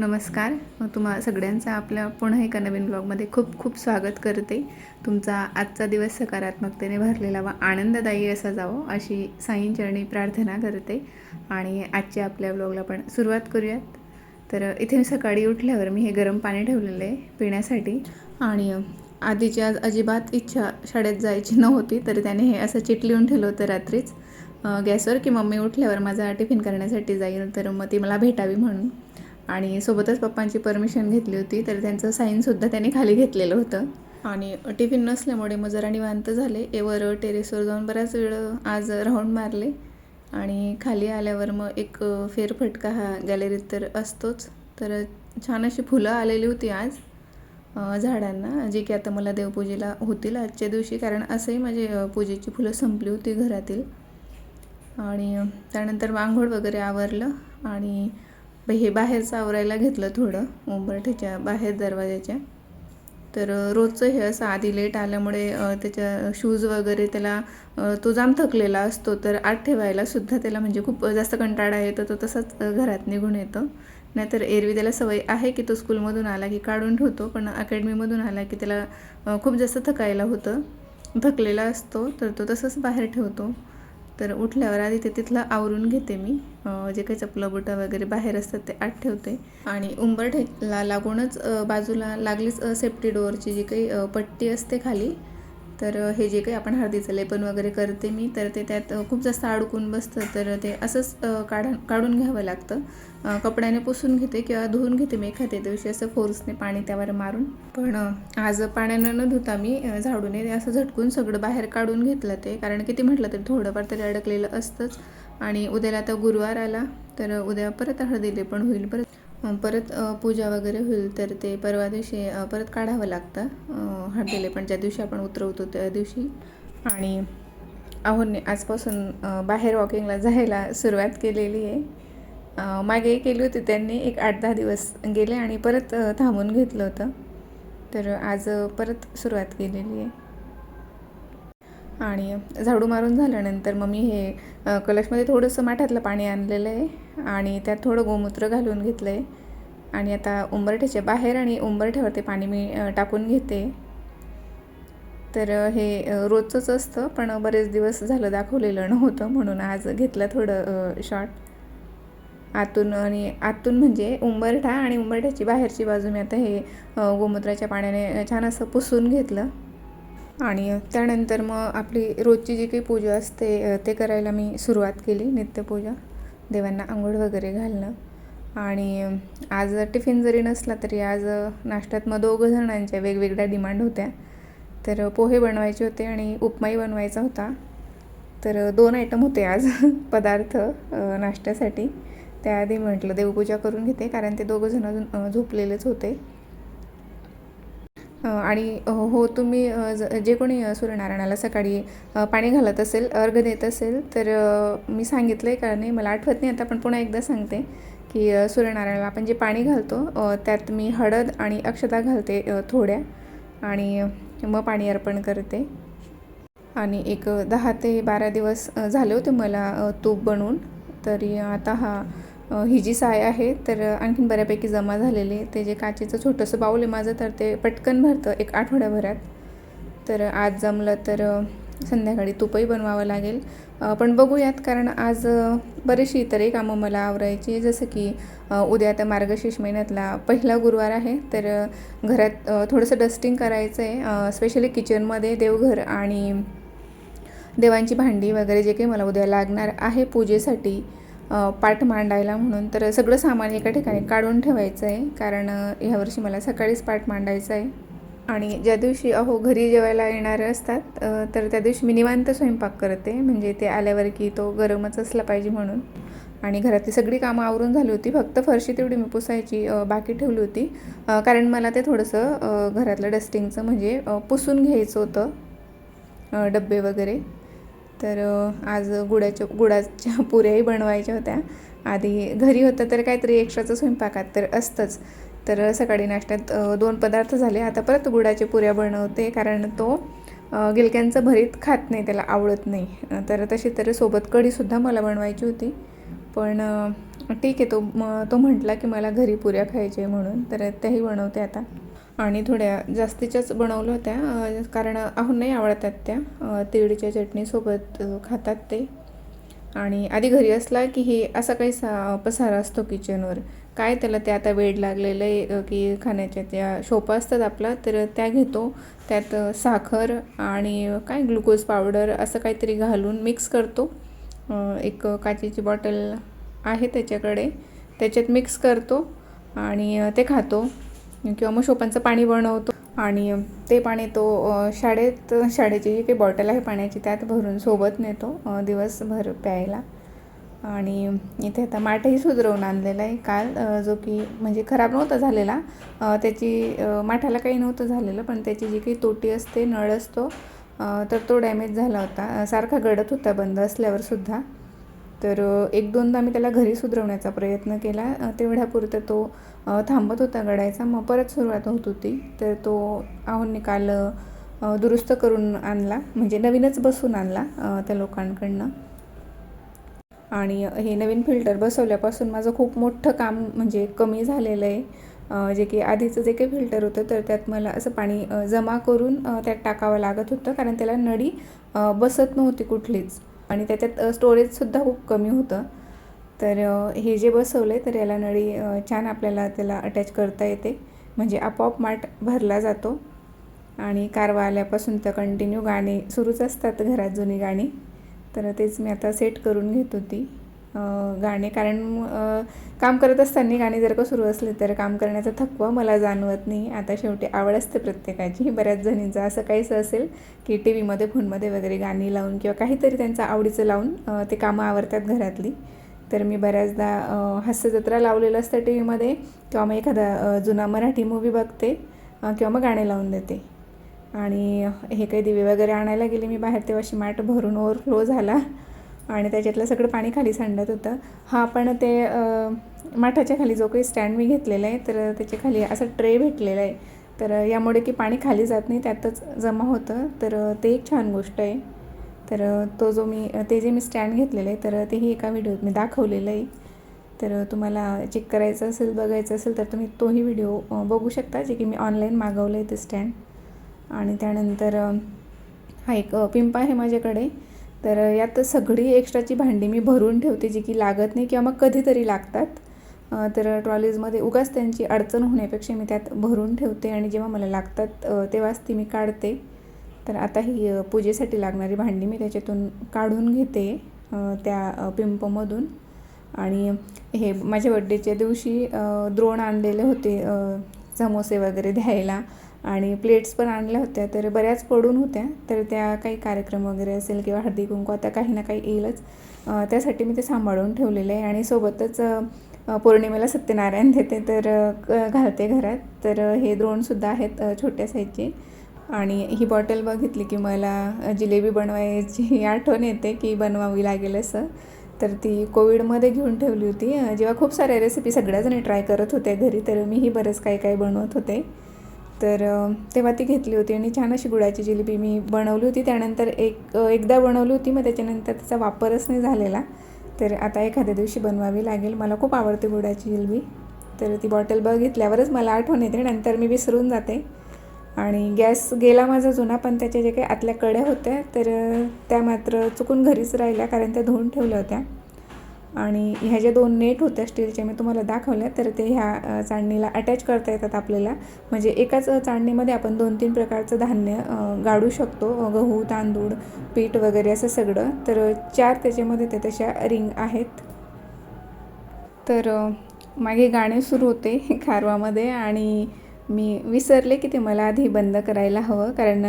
नमस्कार. तुम्हा सगळ्यांचं आपल्या पुन्हा एका नवीन ब्लॉगमध्ये खूप खूप स्वागत करते. तुमचा आजचा दिवस सकारात्मकतेने भरलेला व आनंददायी असा जावो अशी साईंचरणी प्रार्थना करते. आणि आजच्या आपल्या ब्लॉगला आपण सुरुवात करूयात. तर इथे सकाळी उठल्यावर मी हे गरम पाणी ठेवलेलं आहे पिण्यासाठी. आणि आधीची आज अजिबात इच्छा शाळेत जायची नव्हती तर त्याने हे असं चिट लिहून ठेवलं होतं रात्रीच. गॅसवर की मम्मी उठल्यावर माझा टिफिन करण्यासाठी जाईल तर मग ती मला भेटावी म्हणून. आणि सोबतच पप्पांची परमिशन घेतली होती तर त्यांचं साईनसुद्धा त्यांनी खाली घेतलेलं होतं. आणि टिफिन नसल्यामुळे मग जरा निवांत झाले. एवर टेरेसवर जाऊन बराच वेळ आज राऊंड मारले. आणि खाली आल्यावर मग एक फेरफटका हा गॅलरीत तर असतोच. तर छान अशी फुलं आलेली होती आज झाडांना जे की आता मला देवपूजेला होतील आजच्या दिवशी कारण असंही माझी पूजेची फुलं संपली होती घरातील. आणि त्यानंतर मांघोळ वगैरे आवरलं. आणि ब- हे बाहेरचं आवरायला घेतलं थोडं उंबरठ्याच्या बाहेर दरवाजाच्या तर रोजचं हे असं आधी लेट आल्यामुळे त्याच्या शूज वगैरे त्याला तो जाम थकलेला असतो. तर आत ठेवायला सुद्धा त्याला म्हणजे खूप जास्त कंटाळा येतो तो तसाच घरात निघून येतो. नाहीतर एरवी त्याला सवय आहे की तो स्कूलमधून आला की काढून ठेवतो पण अकॅडमीमधून आला की त्याला खूप जास्त थकायला होतं. थकलेला असतो तर तो तसंच बाहेर ठेवतो. तर उठल्यावर आधी ते तिथलं आवरून घेते मी. जे काही चपलं बुटं वगैरे बाहेर असतात ते आत ठेवते. आणि उंबरठेला लागूनच बाजूला लागलीच सेफ्टी डोअरची जी काही पट्टी असते खाली तर हे जे काही आपण हळदीचं लेपन वगैरे करते मी तर ते त्यात खूप जास्त अडकून बसतं. तर ते असंच काढा काढून घ्यावं लागतं. कपड्याने पुसून घेते किंवा धुवून घेते मी एखाद्या दिवशी असं फोर्सने पाणी त्यावर मारून. पण आज पाण्यानं न धुता मी झाडूने असं झटकून सगळं बाहेर काढून घेतलं ते. कारण किती म्हटलं तरी थोडंफार तरी अडकलेलं असतंच. आणि उद्याला आता गुरुवार आला तर उद्या परत हळदी लेपण होईल. परत परत पूजा वगैरे होईल तर ते परवा दिवशी परत काढावं लागतं. हळदीले पण ज्या दिवशी आपण उतरवतो त्या दिवशी. आणि आहोने आजपासून बाहेर वॉकिंगला जायला सुरुवात केलेली आहे. मागे केली होती त्यांनी एक आठ दहा दिवस गेले आणि परत थांबून घेतलं होतं. तर आज परत सुरुवात केलेली आहे. आणि झाडू मारून झाल्यानंतर मग मी हे कलशमध्ये थोडंसं माठातलं पाणी आणलेलं आहे. आणि त्यात थोडं गोमूत्र घालून घेतलं आहे आणि आता उंबरठ्याच्या बाहेर आणि उंबरठ्यावरती पाणी मी टाकून घेते. तर हे रोजचंच असतं पण बरेच दिवस झालं दाखवलेलं नव्हतं म्हणून आज घेतलं थोडं शॉर्ट आतून आणि आतून म्हणजे उंबरठा आणि उंबरठ्याची बाहेरची बाजू मी आता हे गोमूत्राच्या पाण्याने छान असं पुसून घेतलं. आणि त्यानंतर मग आपली रोजची जी काही पूजा असते ते करायला मी सुरुवात केली नित्यपूजा. देवांना आंघोळ वगैरे घालणं. आणि आज टिफिन जरी नसला तरी आज नाश्त्यात मग दोघं जणांच्या वेगवेगळ्या डिमांड होत्या. तर पोहे बनवायचे होते आणि उपमाही बनवायचा होता. तर दोन आयटम होते आज पदार्थ नाश्त्यासाठी. त्याआधी म्हटलं देवपूजा करून घेते कारण ते दोघं जण झोपलेलेच होते. आणि हो तुम्ही ज जे कोणी सूर्यनारायणाला सकाळी पाणी घालत असेल अर्घ देत असेल तर मी सांगितलं आहे का नाही मला आठवत नाही आता पण पुन्हा एकदा सांगते की सूर्यनारायणाला आपण जे पाणी घालतो त्यात मी हळद आणि अक्षता घालते थोड्या आणि मग पाणी अर्पण करते. आणि एक दहा ते बारा दिवस झाले होते मला तूप बनवून तरी आता हा ही जी साय आहे तर आणखीन बऱ्यापैकी जमा झालेली ते जे काचेचं छोटंसं बाऊल आहे माझं तर ते पटकन भरतं एक आठवड्याभरात. तर आज जमलं तर संध्याकाळी तुपही बनवावं लागेल. पण बघूयात कारण आज बरीचशी इतरही कामं मला आवरायची जसं की उद्या आता मार्गशीर्ष महिन्यातला पहिला गुरुवार आहे तर घरात थोडंसं डस्टिंग करायचं आहे. स्पेशली किचनमध्ये देवघर आणि देवांची भांडी वगैरे जे काही मला उद्या लागणार आहे पूजेसाठी पाठ मांडायला म्हणून तर सगळं सामान एका ठिकाणी काढून ठेवायचं आहे. कारण ह्यावर्षी मला सकाळीच पाठ मांडायचं आहे. आणि ज्या दिवशी अहो घरी जेवायला येणारे असतात तर त्या दिवशी मी निवांत स्वयंपाक करते. म्हणजे ते आल्यावर की तो गरमच असला पाहिजे म्हणून. आणि घरातली सगळी कामं आवरून झाली होती. फक्त फरशी तेवढी मी पुसायची बाकी ठेवली होती. कारण मला ते थोडंसं घरातलं डस्टिंगचं म्हणजे पुसून घ्यायचं होतं. डब्बे वगैरे. तर आज गुळाच्या गुळाच्या पुऱ्याही बनवायच्या होत्या. आधी घरी होतं तर काहीतरी एक्स्ट्राचं स्वयंपाकात तर असतंच. तर सकाळी नाश्त्यात दोन पदार्थ झाले. आता परत गुडाच्या पुऱ्या बनवते कारण तो गिलक्यांचं भरीत खात नाही त्याला आवडत नाही. तर तशी तर सोबत कढीसुद्धा मला बनवायची होती. पण ठीक आहे तो म तो म्हटला की मला घरी पुऱ्या खायचे म्हणून. तर त्याही बनवते आता. आणि थोड्या जास्तीच्याच बनवल्या होत्या. कारण ahun नाही आवडतात त्या. तिळीच्या तिळच्या चटणीसोबत खातात ते. आणि आधी घरी असला की हे असा काही सा पसारा असतो किचनवर. काय त्याला ते आता वेड लागलेलं आहे की खाण्याच्या त्या शोपा असतात आपला तर त्या घेतो. त्यात साखर आणि काय ग्लुकोज पावडर असं काहीतरी घालून मिक्स करतो. एक काचेची बॉटल आहे त्याच्याकडे. त्याच्यात मिक्स करतो आणि ते खातो. किंवा मग शोपांचं पाणी बनवतो आणि ते पाणी तो शाळेत शाळेची जी काही बॉटल आहे पाण्याची त्यात भरून सोबत नेतो दिवसभर प्यायला. आणि इथे आता माठही सुधरवून आणलेला आहे. काल जो की म्हणजे खराब नव्हता झालेला त्याची माठाला काही नव्हतं झालेलं पण त्याची जी काही तोटी असते नळ असतो तर तो डॅमेज झाला होता. सारखा गडत होता बंद असल्यावर सुद्धा. तर एक दोनदा मी त्याला घरी सुधरवण्याचा प्रयत्न केला. तेवढ्यापुरतं तो थांबत होता गडायचा. मग परत सुरुवात होत होती. तर तो आहोंनी काल दुरुस्त करून आणला. म्हणजे नवीनच बसून आणला त्या लोकांकडनं. आणि हे नवीन फिल्टर बसवल्यापासून माझं खूप मोठं काम म्हणजे कमी झालेलं आहे. जे की आधीचं जे काही फिल्टर होतं तर त्यात मला असं पाणी जमा करून त्यात टाकावं लागत होतं. कारण त्याला नळी बसत नव्हती कुठलीच. आणि त्याच्यात स्टोरेजसुद्धा खूप कमी होतं. तर हे जे बसवलं आहे तर याला नळी छान आपल्याला त्याला अटॅच करता येते. म्हणजे आपोआप माठ भरला जातो. आणि कारवा आल्यापासून तर कंटिन्यू गाणी सुरूच असतात घरात जुनी गाणी. तर तेच मी आता सेट करून घेत होती. गाणे. कारण काम करत असताना गाणी जर का सुरू असले तर काम करण्याचा थकवा मला जाणवत नाही. आता शेवटी आवड असते प्रत्येकाची. बऱ्याच जणींचं असं काहीच असेल की टी व्हीमध्ये फोनमध्ये वगैरे गाणी लावून किंवा काहीतरी त्यांचं आवडीचं लावून ते कामं आवरतात घरातली. तर मी बऱ्याचदा हास्यजत्रा लावलेलं असतं टी व्हीमध्ये किंवा मग एखादा जुना मराठी मूवी बघते किंवा मग गाणे लावून देते. आणि हे काही दिवे वगैरे आणायला गेले मी बाहेर तेव्हा अशी माठ भरून ओव्हरफ्लो झाला आणि त्याच्यातलं सगळं पाणी खाली सांडत होतं. हा पण ते माठाच्या खाली जो काही स्टँड मी घेतलेला आहे तर त्याच्याखाली असा ट्रे भेटलेला आहे. तर यामुळे की पाणी खाली जात नाही त्यातच जमा होतं. तर ते एक छान गोष्ट आहे. तर तो जो मी ते जे मी स्टँड घेतलेलं आहे तर तेही एका व्हिडिओत मी दाखवलेलं आहे. तर तुम्हाला चेक करायचं असेल बघायचं असेल तर तुम्ही तोही व्हिडिओ बघू शकता जे की मी ऑनलाईन मागवलं आहे ते स्टँड आणि त्यानंतर हा एक पिंप आहे माझ्याकडे. तर यात सगळी एक्स्ट्राची भांडी मी भरून ठेवते जी की लागत नाही किंवा मग कधीतरी लागतात. तर ट्रॉलीजमध्ये उगाच त्यांची अडचण होण्यापेक्षा मी त्यात भरून ठेवते आणि जेव्हा मला लागतात तेव्हाच ती मी काढते. तर आता ही पूजेसाठी लागणारी भांडी मी त्याच्यातून काढून घेते त्या पिंपमधून. आणि हे माझ्या बड्डेच्या दिवशी द्रोण आणलेले होते समोसे वगैरे द्यायला. आणि प्लेट्स पण आणल्या होत्या तर बऱ्याच पडून होत्या. तर त्या काही कार्यक्रम वगैरे असेल किंवा हळदी कुंकू आता काही ना काही येईलच. त्यासाठी मी ते सांभाळून ठेवलेले आहे आणि सोबतच पौर्णिमेला सत्यनारायण देते तर क- घालते घरात. तर हे द्रोणसुद्धा आहेत छोट्या साईजचे आणि ही बॉटल बघितली की मला जिलेबी बनवायची आठवण येते की बनवावी लागेल असं. तर ती कोविडमध्ये घेऊन ठेवली होती. जेव्हा खूप साऱ्या रेसिपी सगळ्याजणी ट्राय करत होत्या घरी तर मीही बरंच काही काही बनवत होते. तर तेव्हा ती घेतली होती आणि छान अशी गुळाची जिलेबी मी बनवली होती. त्यानंतर एक एकदा बनवली होती मग त्याच्यानंतर त्याचा वापरच नाही झालेला. तर आता एखाद्या दिवशी बनवावी लागेल. मला खूप आवडते गुळाची जिलेबी. तर ती बॉटल बघितल्यावरच मला आठवण येते नंतर मी विसरून जाते. आणि गॅस गेला माझा जुना पण त्याच्या जे काही आतल्या कड्या होत्या तर त्या मात्र चुकून घरीच राहिल्या कारण त्या धुवून ठेवल्या होत्या. आणि ह्या ज्या दोन नेट होत्या स्टीलच्या मी तुम्हाला दाखवल्या तर ते ह्या अ, चाळणीला अटॅच करता येतात आपल्याला. म्हणजे एकाच चाळणीमध्ये आपण दोन तीन प्रकारचं धान्य गाडू शकतो गहू तांदूळ पीठ वगैरे असं सगळं. तर चार त्याच्यामध्ये ते तशा रिंग आहेत. तर मागे गाणे सुरू होते खारवामध्ये आणि मी विसरले की ते मला आधी बंद करायला हवं कारण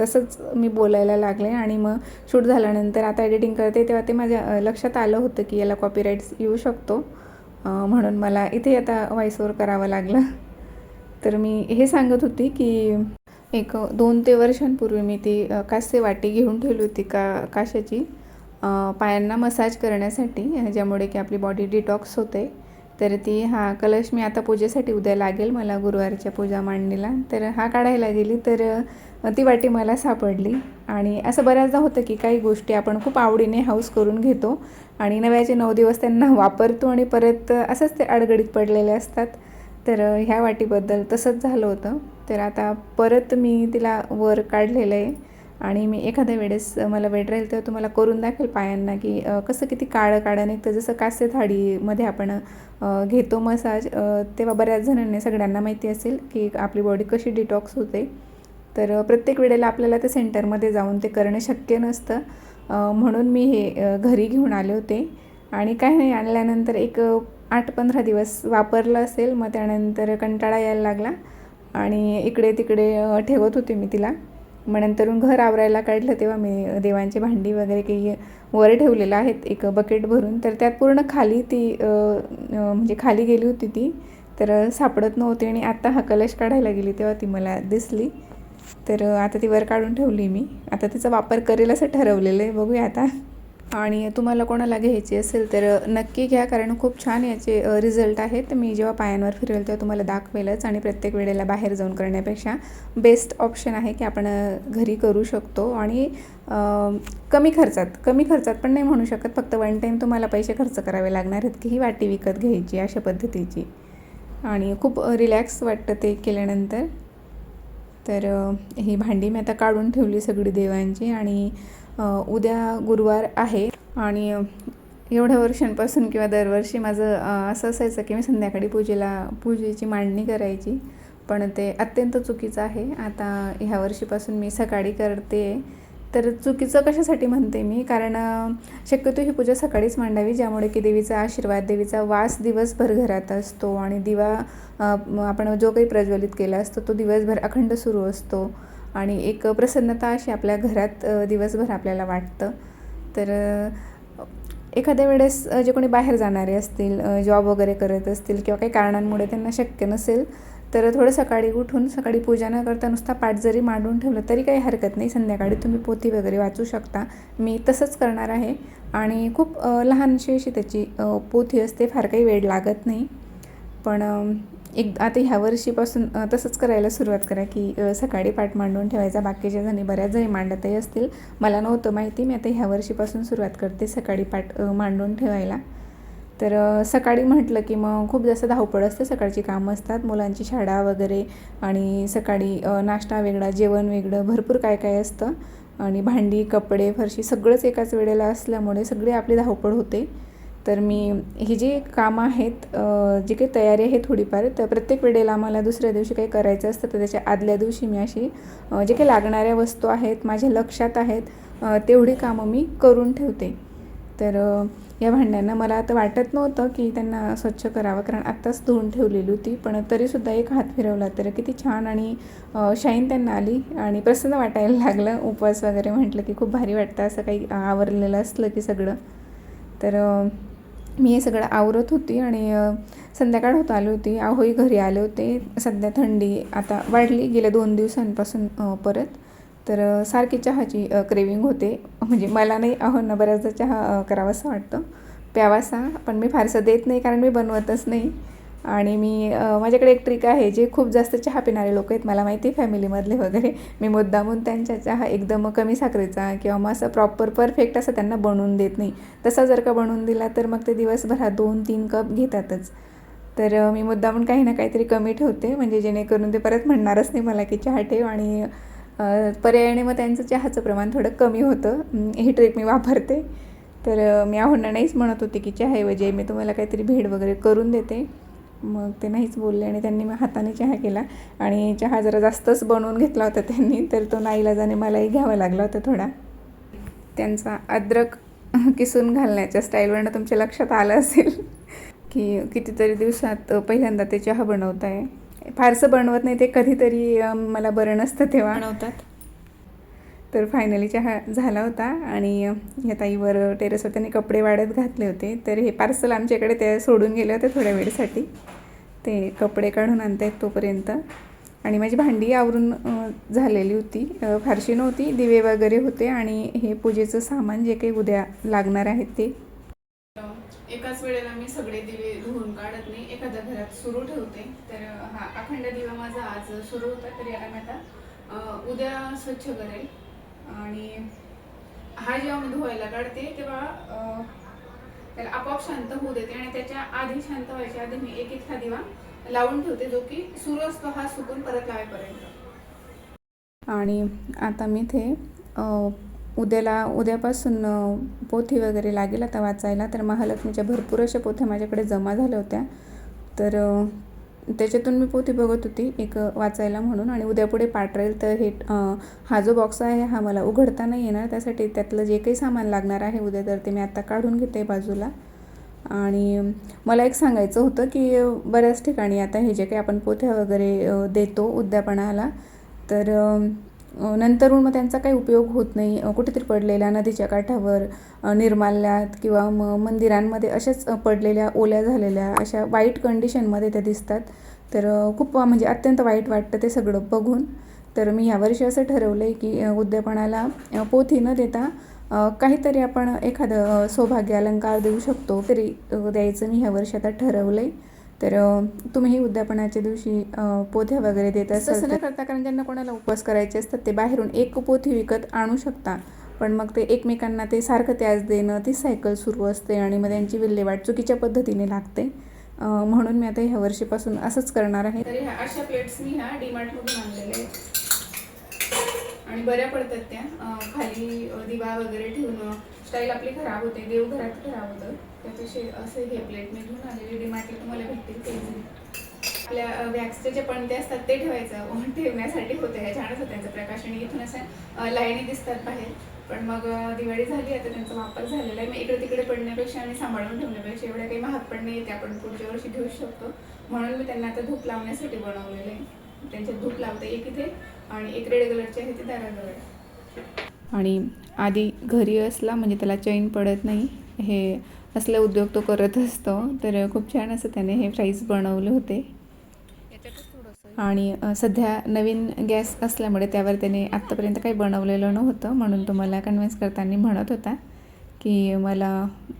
तसंच मी बोलायला लागले आणि मग शूट झाल्यानंतर आता एडिटिंग करते तेव्हा ते माझ्या लक्षात आलं होतं की याला कॉपीराईट्स येऊ शकतो. म्हणून मला इथे आता व्हॉइस ओव्हर करावं लागलं. तर मी हे सांगत होती की एक दोन ते वर्षांपूर्वी मी ती कासे कास्य वाटी घेऊन ठेवली होती का काशाची. पायांना मसाज करण्यासाठी ज्यामुळे की आपली बॉडी डिटॉक्स होते. तर ती हा कलश मी आता पूजेसाठी उद्या लागेल मला गुरुवारच्या पूजा मांडणीला. तर हा काढायला गेली तर ती वाटी मला सापडली. आणि असं बऱ्याचदा होतं की काही गोष्टी आपण खूप आवडीने हाऊस करून घेतो आणि नव्याचे नऊ दिवस त्यांना वापरतो आणि परत असंच ते अडगडीत पडलेले असतात. तर ह्या वाटीबद्दल तसंच झालं होतं. तर आता परत मी तिला वर काढलेलं आहे. आणि मी एखाद्या वेळेस मला वेळ राहील तेव्हा तुम्हाला करून दाखवेल पायांना की कसं किती काळं काळं निघतं जसं कास्य थाळीमध्ये आपण घेतो मसाज तेव्हा बऱ्याच जणांनी सगळ्यांना माहिती असेल की आपली बॉडी कशी डिटॉक्स होते. तर प्रत्येक वेळेला आपल्याला ते सेंटरमध्ये जाऊन ते करणं शक्य नसतं. म्हणून मी हे घरी घेऊन आले होते. आणि काही नाही आणल्यानंतर एक आठ पंधरा दिवस वापरलं असेल मग त्यानंतर कंटाळा यायला लागला. आणि इकडे तिकडे ठेवत होते मी तिला. मग नंतरून घर आवरायला काढलं तेव्हा मी देवांची भांडी वगैरे काही वर ठेवलेलं आहेत एक बकेट भरून. तर त्यात पूर्ण खाली ती म्हणजे खाली गेली होती ती. तर सापडत नव्हती आणि आत्ता हा कलश काढायला गेली तेव्हा ती मला दिसली. तर आता ती वर काढून ठेवली मी. आता तिचा वापर करेल असं ठरवलेलं आहे. बघूया आता. आणि तुम्हाला कोणाला घ्यायची असेल तर नक्की घ्या कारण खूप छान याचे रिझल्ट आहेत. मी जेव्हा पायांवर फिरेल तेव्हा तुम्हाला दाखवेलच. आणि प्रत्येक वेळेला बाहेर जाऊन करण्यापेक्षा बेस्ट ऑप्शन आहे की आपण घरी करू शकतो. आणि कमी खर्चात कमी खर्चात पण नाही म्हणू शकत. फक्त वन टाईम तुम्हाला पैसे खर्च करावे लागणार आहेत की ही वाटी विकत घ्यायची अशा पद्धतीची. आणि खूप रिलॅक्स वाटतं ते केल्यानंतर. तर ही भांडी मी आता काढून ठेवली सगळी देवांची आणि उद्या गुरुवार आहे आणि एवढ्या वर्षांपासून किंवा दरवर्षी माझं असं असायचं की मी संध्याकाळी पूजेला पूजेची मांडणी करायची. पण ते अत्यंत चुकीचं आहे. आता ह्या वर्षीपासून मी सकाळी करते. तर चुकीचं कशासाठी म्हणते मी? कारण शक्यतो ही पूजा सकाळीच मांडावी ज्यामुळे की देवीचा आशीर्वाद देवीचा वास दिवसभर घरात असतो आणि दिवा आपण जो काही प्रज्वलित केला असतो तो दिवसभर अखंड सुरू असतो आणि एक प्रसन्नता अशी आपल्या घरात दिवसभर आपल्याला वाटतं. तर एखाद्या वेळेस जे कोणी बाहेर जाणारे असतील जॉब वगैरे करत असतील किंवा काही कारणांमुळे त्यांना शक्य नसेल तर थोडं सकाळी उठून सकाळी पूजा न करता नुसता पाठ जरी मांडून ठेवलं तरी काही हरकत नाही. संध्याकाळी तुम्ही पोथी वगैरे वाचू शकता. मी तसंच करणार आहे. आणि खूप लहानशी अशी त्याची पोथी असते फार काही वेळ लागत नाही. पण एक आता ह्या वर्षीपासून तसंच करायला सुरुवात करा की सकाळी पाठ मांडून ठेवायचा. बाकीच्या जणी बऱ्याच जणी मांडतही असतील. मला नव्हतं माहिती. मी आता ह्या वर्षीपासून सुरुवात करते सकाळी पाठ मांडून ठेवायला. तर सकाळी म्हटलं की मग खूप जास्त धावपळ असते सकाळची कामं असतात मुलांची शाळा वगैरे आणि सकाळी नाश्ता वेगळा जेवण वेगळं भरपूर काय काय असतं. आणि भांडी कपडे फरशी सगळंच एकाच वेळेला असल्यामुळे सगळी आपली धावपळ होते. तर मी ही जी कामं आहेत जी काही तयारी आहे थोडीफार तर प्रत्येक वेळेला आम्हाला दुसऱ्या दिवशी काही करायचं असतं तर त्याच्या आदल्या दिवशी मी अशी जे काही लागणाऱ्या वस्तू आहेत माझ्या लक्षात आहेत तेवढी कामं मी करून ठेवते. तर या भांड्यांना मला आता वाटत नव्हतं की त्यांना स्वच्छ करावं कारण आत्ताच धुवून ठेवलेली होती. पण तरीसुद्धा एक हात फिरवला तर किती छान आणि शाईन त्यांना आली आणि प्रसन्न वाटायला लागलं. उपवास वगैरे म्हटलं की खूप भारी वाटतं असं काही आवरलेलं असलं की सगळं. तर मी हे सगळं आवरत होती आणि संध्याकाळ होत आली होती. आहोई घरी आले होते. सध्या थंडी आता वाढली गेल्या दोन दिवसांपासून परत. तर सारखी चहाची क्रेविंग होते. म्हणजे मला नाही अहो ना बऱ्याचदा चहा करावासा वाटतं. प्यावासा पण मी फारसं देत नाही कारण मी बनवतच नाही. आणि मी माझ्याकडे एक ट्रिक आहे जे खूप जास्त चहा पिणारे लोक आहेत मला माहिती आहे फॅमिलीमधले वगैरे. मी मुद्दामून त्यांच्या चहा एकदम कमी साखरेचा किंवा मग असं प्रॉपर परफेक्ट असं त्यांना बनवून देत नाही. तसा जर का बनवून दिला तर मग ते दिवसभरात दोन तीन कप घेतातच. तर मी मुद्दामून काही ना काहीतरी कमी ठेवते. म्हणजे जेणेकरून ते परत म्हणणारच नाही मला की चहा ठेव आणि पर्यायाने मग त्यांचं चहाचं प्रमाण थोडं कमी होतं. ही ट्रिक मी वापरते. तर मी आहोंना नाहीच म्हणत होते की चहाऐवजी मी तुम्हाला काहीतरी भेड वगैरे करून देते. मग ते नाहीच बोलले आणि त्यांनी मग हाताने चहा केला. आणि चहा जरा जास्तच बनवून घेतला होता त्यांनी तर तो नाईलाजाने मलाही घ्यावा लागला होता थोडा. त्यांचा अद्रक किसून घालण्याच्या स्टाईलवरनं तुमच्या लक्षात आलं असेल की कितीतरी दिवसात पहिल्यांदा ते चहा बनवत आहे फारसं बनवत नाही ते कधीतरी मला बरं नसतं तेव्हा. बनवतात? तर फायनली चहा झाला होता आणि ह्या ताईवर टेरेसवर त्यांनी कपडे वाढत घातले होते. तर हे पार्सल आमच्याकडे ते सोडून गेले होते थोड्या वेळसाठी. ते कपडे काढून आणतायत तोपर्यंत. आणि माझी भांडी आवरून झालेली होती. फारशी नव्हती दिवे वगैरे होते आणि हे पूजेचं सामान जे काही उद्या लागणार आहे ते. एकाच वेळेला मी सगळे दिवे धुवून काढत नाही एखाद्या घरात सुरू ठेवते. हा अखंड दिवा माझा आज सुरू होता तरी याला मी आता उद्या स्वच्छ करेल. आणि हा जेव्हा मी धुवायला काढते तेव्हा त्याला आपोआप शांत होऊ देते आणि त्याच्या आधी शांत व्हायच्या आधी मी एक इथला दिवा लावून ठेवते जो की सुरू असतो हा सुकून परत लावेपर्यंत. आणि आता मी ते उद्याला उद्यापासून पोथी वगैरे लागेल आता वाचायला. तर महालक्ष्मीच्या भरपूर अशा पोथ्या माझ्याकडे जमा झाल्या होत्या. तर त्याच्यातून मी पोथी बघत होती एक वाचायला म्हणून. आणि उद्या पुढे पाठ राहील तर हे हा जो बॉक्स आहे हा मला उघडता नाही येणार. त्यासाठी त्यातलं जे काही सामान लागणार आहे उद्या तर ते मी आत्ता काढून घेते बाजूला. आणि मला एक सांगायचं होतं की बऱ्याच ठिकाणी आता हे जे काही आपण पोथ्या वगैरे देतो उद्यापणाला तर नंतरून मग त्यांचा काही उपयोग होत नाही. कुठेतरी पडलेल्या नदीच्या काठावर निर्माल्यात किंवा मग मंदिरांमध्ये अशाच पडलेल्या ओल्या झालेल्या अशा वाईट कंडिशनमध्ये त्या दिसतात. तर खूप म्हणजे अत्यंत वाईट वाटतं ते सगळं बघून. तर मी यावर्षी असं ठरवलं आहे की उद्यापणाला उद्यापनाला पोथी न देता काहीतरी आपण एखादं सौभाग्य अलंकार देऊ शकतो तरी द्यायचं मी ह्या वर्षी आता ठरवलं आहे तर अ, तुम्हीही उद्यापनाच्या दिवशी पोथ्या वगैरे देत तसं नाही करता कारण ज्यांना कोणाला उपवास करायचे असतात ते बाहेरून एक पोथी विकत आणू शकता पण मग ते एकमेकांना ते सारखं त्याच देणं ती सायकल सुरू असते आणि मग त्यांची विल्हेवाट चुकीच्या पद्धतीने लागते. म्हणून मी आता ह्या वर्षीपासून असंच करणार आहे. तर ह्या अशा प्लेट्स मी ह्या डीमार्टमधून आणलेल्या आहेत. आणि बऱ्या पडतात त्या. खाली दिवा वगैरे ठेवून स्टाईल आपली खराब होते देवघरात खराब होतं. त्याच्याशी असे हे प्लेट मी घेऊन आलेले. डिमार्टला तुम्हाला भेटतील ते आपल्या वॅक्सचे जे पणते असतात ते ठेवायचं. ठेवण्यासाठी होतं ह्या छानच होतं त्यांचं प्रकाश. आणि इथून असं लाईनी दिसतात बाहेर. पण मग दिवाळी झाली आता त्यांचा वापर झालेला आहे. मग इकडे तिकडे पडण्यापेक्षा आणि सांभाळून ठेवण्यापेक्षा एवढ्या काही महाग पण नाही आपण पुढच्या वर्षी घेऊ शकतो. म्हणून मी त्यांना आता धूप लावण्यासाठी बनवलेलं आहे. त्यांच्यात धूप लावते एक इथे आणि एक रेड कलरचे आहे ते दाराजवळ. आणि आधी घरी असला म्हणजे त्याला चैन पडत नाही हे असले उद्योग तो करत असतो. तर खूप छान असं त्याने हे फ्राईज बनवले होते. आणि सध्या नवीन गॅस असल्यामुळे त्यावर त्याने आत्तापर्यंत काही बनवलेलं नव्हतं. म्हणून तो मला कन्व्हिन्स करताना म्हणत होता की मला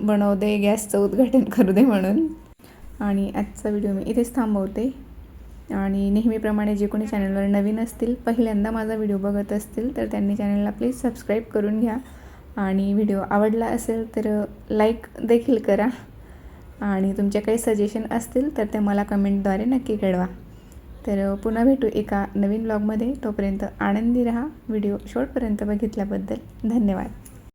बनवू दे गॅसचं उद्घाटन करू दे म्हणून. आणि आजचा व्हिडिओ मी इथेच थांबवते. आणि नेहमीप्रमाणे जे कोणी चॅनलवर नवीन असतील पहिल्यांदा माझा व्हिडिओ बघत असतील तर त्यांनी चॅनलला प्लीज सबस्क्राईब करून घ्या. आणि व्हिडिओ आवडला असेल तर लाईक देखील करा. आणि तुमचे काही सजेशन असतील तर ते मला कमेंटद्वारे नक्की कळवा. तर पुन्हा भेटू एका नवीन ब्लॉगमध्ये तोपर्यंत आनंदी रहा. व्हिडिओ शेवटपर्यंत बघितल्याबद्दल धन्यवाद.